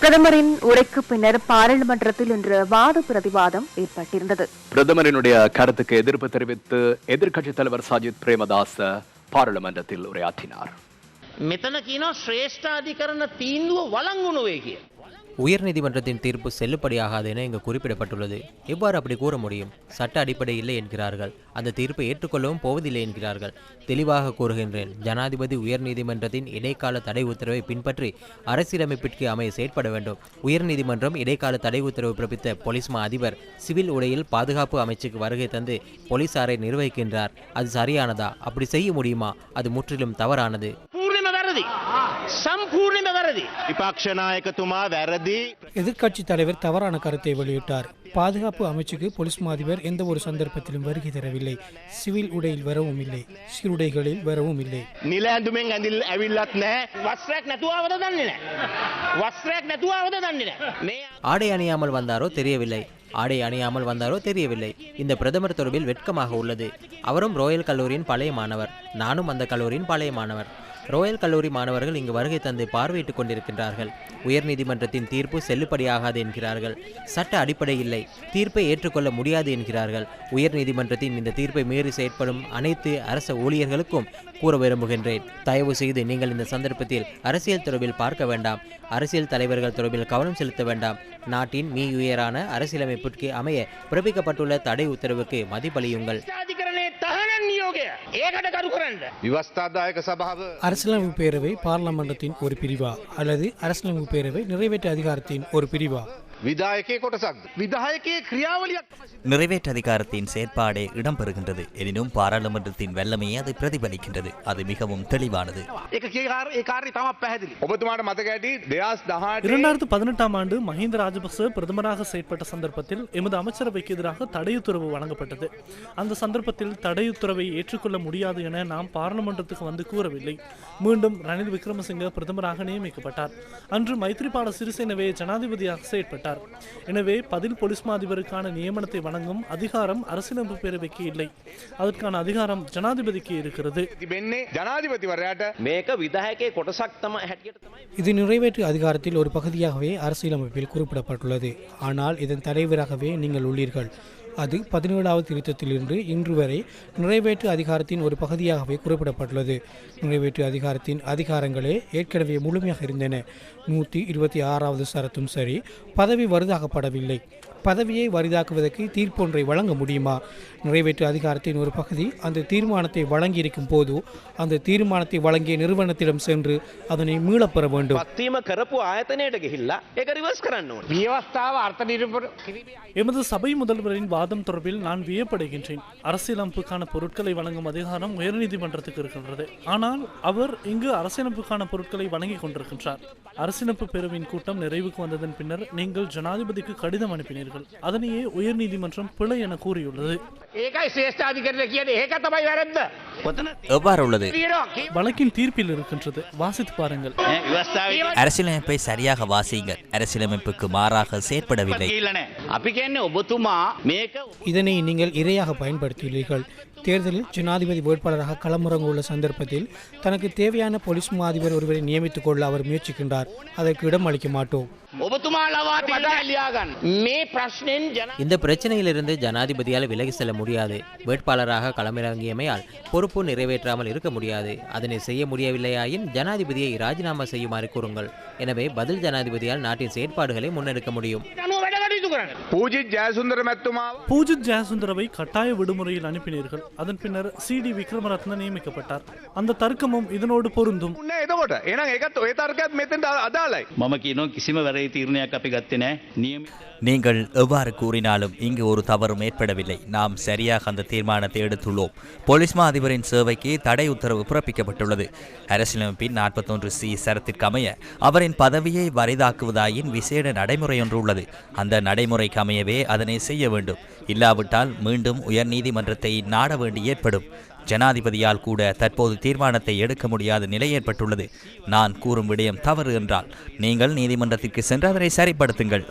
பிரதமரின் உரைக்கு பின்னர் பாராளுமன்றத்தில் இன்று வாத பிரதிவாதம் ஏற்பட்டிருந்தது பிரதமரினுடைய கருத்துக்கு எதிர்ப்பு தெரிவித்து எதிர்க்கட்சித் தலைவர் சஜித் பிரேமதாச பாராளுமன்றத்தில் உரையாற்றினார் මෙතන කියනවා ශ්‍රේෂ්ඨාධිකරණ තීන්දුව වලංගුණු වේ කිය. உயர்நீதிமன்றத்தின் தீர்ப்பு செல்லுபடியாகாது என இங்கு குறிப்பிடப்பட்டுள்ளது. எவ்வாறு அப்படி கூற முடியும்? சட்ட அடிப்படை இல்லை என்கிறார்கள். அந்த தீர்ப்பை ஏற்றுக்கொள்ளவும் போவதில்லை என்கிறார்கள். தெளிவாக கூறுகின்றேன். ஜனாதிபதி உயர்நீதிமன்றத்தின் இடைக்கால தடை உத்தரவை பின்பற்றி அரசியலமைப்பிற்கு அமைய செயற்பட வேண்டும். உயர்நீதிமன்றம் இடைக்கால தடை உத்தரவு பிறப்பித்த பொலிஸ்மா அதிபர் சிவில் உடையில் பாதுகாப்பு அமைச்சுக்கு வருகை தந்து போலீசாரை நிர்வகிக்கின்றார். அது சரியானதா? அப்படி செய்ய முடியுமா? அது முற்றிலும் தவறானது. விபாக்ஷ நாயகத்துமா வேறதி எதிர்க்கட்சி தலைவர் தவறான கருத்தை வெளியிட்டார். பாதுகாப்பு அமைச்சுக்கு போலீஸ் மாதிபர் எந்த ஒரு சந்தர்ப்பத்திலும் வருகை தரவில்லை. சிவில் உடையில் வரவும் இல்லை. சீருடைகளில் வரவும் இல்லை. நிலாந்துமே அதில் அவில்லாத்னே. வஸ்ரக் நத்துவாவது தான் வஸ்ரக் நத்துவாவது தான் ஆடை அணியாமல் வந்தாரோ தெரியவில்லை. ஆடை அணியாமல் வந்தாரோ தெரியவில்லை. இந்த பிரதமர் தொடர்பில் வெட்கமாக உள்ளது. அவரும் ரோயல் கல்லூரியின் பழைய மாணவர். நானும் அந்த கல்லூரியின் பழைய மாணவர். ரோயல் கல்லூரி மாணவர்கள் இங்கு வருகை தந்து பார்வையிட்டுக் கொண்டிருக்கின்றார்கள். உயர்நீதிமன்றத்தின் தீர்ப்பு செல்லுபடியாகாது என்கிறார்கள். சட்ட அடிப்படை இல்லை. தீர்ப்பை ஏற்றுக்கொள்ள முடியாது என்கிறார்கள். உயர்நீதிமன்றத்தின் இந்த தீர்ப்பை மீறி செயற்படும் அனைத்து அரச ஊழியர்களுக்கும் கூற விரும்புகின்றேன். தயவு செய்து நீங்கள் இந்த சந்தர்ப்பத்தில் அரசியல் தொடர்பில் பார்க்க வேண்டாம். அரசியல் தலைவர்கள் தொடர்பில் கவனம் செலுத்த வேண்டாம். நாட்டின் மீ உயரான அரசியலமைப்பிற்கு அமைய பிறப்பிக்கப்பட்டுள்ள தடை உத்தரவுக்கு மதிப்பளியுங்கள். ඒකට කරු කරන්න. විවස්ථාදායක සභාව அரசியலமைப்பு பேரவை பார்லமெண்டத்தின் ஒரு பிரிவா அல்லது அரசியலமைப்பு பேரவை நிறைவேற்று அதிகாரத்தின் ஒரு பிரிவா විදායකය කොටසක්ද. විදායකයේ ක්‍රියාවලියක් நிறைவேற்று அதிகாரத்தின் செயற்பாடே இடம்பெறுகின்றது எனினும் பாராளுமன்றத்தின் வல்லமையை அது பிரதிபலிக்கின்றது அது மிகவும் தெளிவானது එක ඒ කාරය තම පැහැදිලි. ඔබතුමාට මතකඇටි දෙස් දහට இரண்டாயிரத்து பதினெட்டாம் ஆண்டு மஹிந்த ராஜபக்ச பிரதமராக செயற்பட்ட சந்தர்ப்பத்தில் எமது அமைச்சரவைக்கு எதிராக தடையுத்தரவு வழங்கப்பட்டது அந்த சந்தர்ப்பத்தில் தடையுத்தரவை ஏற்றுக்கொள்ள முடியாது என நாம் பாராளுமன்றத்துக்கு வந்து கூறவில்லை மீண்டும் ரணில் விக்ரமசிங்க பிரதமராக நியமிக்கப்பட்டார் அன்று மைத்ரிபால சிறிசேனவே ஜனாதிபதியாக செயற்பட்டார் தெரிவித்தார் எனவே பதில் போலீஸ் மா அதிபருக்கான நியமனத்தை வழங்கும் அதிகாரம் அரசியலமைப்பு பேரவைக்கு இல்லை. அதற்கான அதிகாரம் ஜனாதிபதிக்கு இருக்கிறது. இது நிறைவேற்று அதிகாரத்தில் ஒரு பகுதியாகவே அரசியலமைப்பில் குறிப்பிடப்பட்டுள்ளது. ஆனால் இதன் தலைவராகவே நீங்கள் உள்ளீர்கள். அது பதினேழாவது திருத்தத்திலிருந்து இன்று வரை நிறைவேற்று அதிகாரத்தின் ஒரு பகுதியாகவே குறிப்பிடப்பட்டுள்ளது. நிறைவேற்று அதிகாரத்தின் அதிகாரங்களே ஏற்கனவே முழுமையாக இருந்தன. நூற்றி இருபத்தி ஆறாவது சரத்தும் சரி பதவி வருதாகப்படவில்லை பதவியை வரிதாக்குவதற்கு தீர்ப்பொன்றை வழங்க முடியுமா? நிறைவேற்று அதிகாரத்தின் ஒரு பகுதி அந்த தீர்மானத்தை வழங்கியிருக்கும் போது அந்த தீர்மானத்தை வழங்கிய நிறுவனத்திடம் சென்று அதனை மீளப்பெற வேண்டும். எமது சபை முதல்வரின் வாதம் தொடர்பில் நான் வியப்படுகின்றேன். அரசியலமைப்புக்கான பொருட்களை வழங்கும் அதிகாரம் உயர்நீதிமன்றத்துக்கு இருக்கின்றது. ஆனால் அவர் இங்கு அரசியலமைப்புக்கான பொருட்களை வழங்கிக் கொண்டிருக்கின்றார். அரசியலமைப்பு பேரவையின் கூட்டம் நிறைவுக்கு வந்ததன் பின்னர் நீங்கள் ஜனாதிபதிக்கு கடிதம் அனுப்பினீர்கள். செய்துள்ளீர்கள் அதனையே உயர்நீதிமன்றம் பிழை என கூறியுள்ளது. எவ்வாறு உள்ளது வழக்கின் தீர்ப்பில் இருக்கின்றது. வாசித்து பாருங்கள். அரசியலமைப்பை சரியாக வாசியுங்கள். அரசியலமைப்புக்கு மாறாக செயற்படவில்லை. இதனை நீங்கள் இரையாக பயன்படுத்தியுள்ளீர்கள். தேர்தலில் ஜனாதிபதி வேட்பாளராக களமிறங்க உள்ள சந்தர்ப்பத்தில் தனக்கு தேவையான போலீஸ் மாதிபர் ஒருவரை நியமித்துக் கொள்ள அவர் முயற்சிக்கின்றார். அதற்கு இடம் அளிக்க மாட்டோம். இந்த பிரச்சனையிலிருந்து ஜனாதிபதியால் விலகி செல்ல முடியாது. வேட்பாளராக களமிறங்கியமையால் பொறுப்பு நிறைவேற்றாமல் இருக்க முடியாது. அதனை செய்ய முடியவில்லையாயின் ஜனாதிபதியை ராஜினாமா செய்யுமாறு கூறுங்கள். எனவே பதில் ஜனாதிபதியால் நாட்டின் செயற்பாடுகளை முன்னெடுக்க முடியும். பூஜித் ஜெயசுந்தரவை கட்டாய விடுமுறையில் அனுப்பினீர்கள். அதன் பின்னர் சி டி விக்ரமரத்ன நியமிக்கப்பட்டார். அந்த தர்க்கமும் இதனோடு பொருந்தும். நீங்கள் எவ்வாறு கூறினாலும் இங்கு ஒரு தவறும் ஏற்படவில்லை. நாம் சரியாக அந்த தீர்மானத்தை எடுத்துள்ளோம். போலீஸ்மா அதிபரின் சேவைக்கு தடை உத்தரவு பிறப்பிக்கப்பட்டுள்ளது. அரசியலமைப்பின் நாற்பத்தொன்று சி சரத்திற்கமைய அவரின் பதவியை வரைதாக்குவதாயின் விசேட நடைமுறை ஒன்று உள்ளது. அந்த நடை நடைமுறைக்கு அமையவே அதனை செய்ய வேண்டும். இல்லாவிட்டால் மீண்டும் உயர்நீதிமன்றத்தை நாட வேண்டி ஏற்படும். ஜனாதிபதியால் கூட தற்போது தீர்மானத்தை எடுக்க முடியாத நிலை ஏற்பட்டுள்ளது. நான் கூறும் விடயம் தவறு என்றால் நீங்கள் நீதிமன்றத்திற்கு சென்று அதனை சரிப்படுத்துங்கள்.